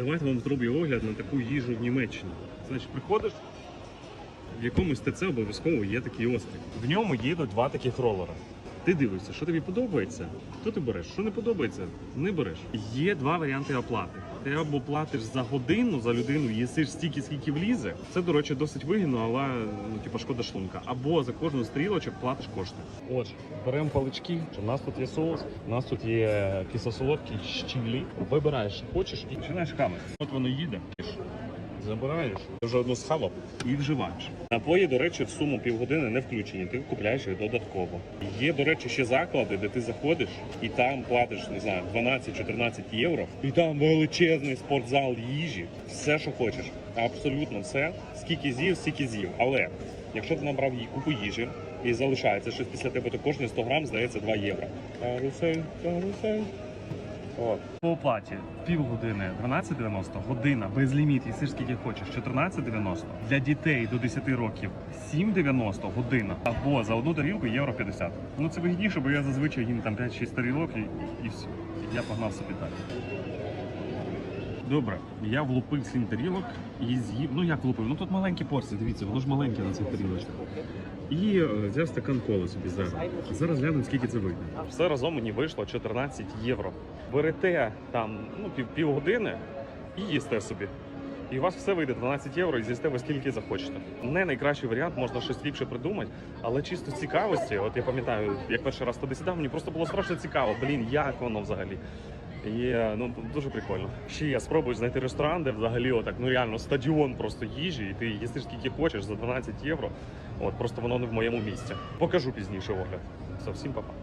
Давайте вам зроблю огляд на таку їжу в Німеччині. Значить, приходиш, в якомусь ТЦ обов'язково є такий острів. В ньому їдуть два таких ролера. Ти дивишся, що тобі подобається, то ти береш. Що не подобається, не береш. Є два варіанти оплати. Ти або платиш за годину за людину, їсиш стільки, скільки влізе. Це, до речі, досить вигідно, але ну, типу, шкода шлунка. Або за кожну стрілочок платиш кошти. Отже, беремо палички. У нас тут є соус, у нас тут є кисло-солодкий щілі. Вибираєш, хочеш, і починаєш хамити. От воно їде. Забираєш, вже одну схавав і вживаєш. Напої, до речі, в суму півгодини не включені, ти купляєш їх додатково. Є, до речі, ще заклади, де ти заходиш і там платиш, не знаю, 12-14 євро, і там величезний спортзал їжі, все, що хочеш. Абсолютно все. Скільки з'їв, стільки з'їв. Але якщо ти набрав їй купу їжі і залишається щось після тебе, то кожні 100 грам здається 2 євро. Карусель, карусель. От. По оплаті півгодини 12,90, година без ліміт, їсиш скільки хочеш 14,90. Для дітей до 10 років 7,90 година. Або за одну тарілку євро 50. Ну це вигідніше, бо я зазвичай їм там 5-6 тарілок і, і все. Я погнав собі далі. Добре, я влупив 7 тарілок і з'їв. Ну як влупив? Ну тут маленькі порції, дивіться, воно ж маленьке на цих тарілочках. І е, взяв стакан коли собі зараз. Зараз глянемо, скільки це вийде. Все разом мені вийшло 14 євро. Берете там ну, пів, півгодини і їсте собі. І у вас все вийде 12 євро і з'їсте ви скільки захочете. Не найкращий варіант, можна щось ліпше придумати, але чисто цікавості. От я пам'ятаю, як перший раз туди сідав, мені просто було страшно цікаво. Блін, як воно взагалі. І ну дуже прикольно. Ще я спробую знайти ресторан, де взагалі отак, ну реально стадіон просто їжі, і ти їсиш скільки хочеш за 12 євро. От просто воно не в моєму місці. Покажу пізніше огляд. Совсім всім па-па.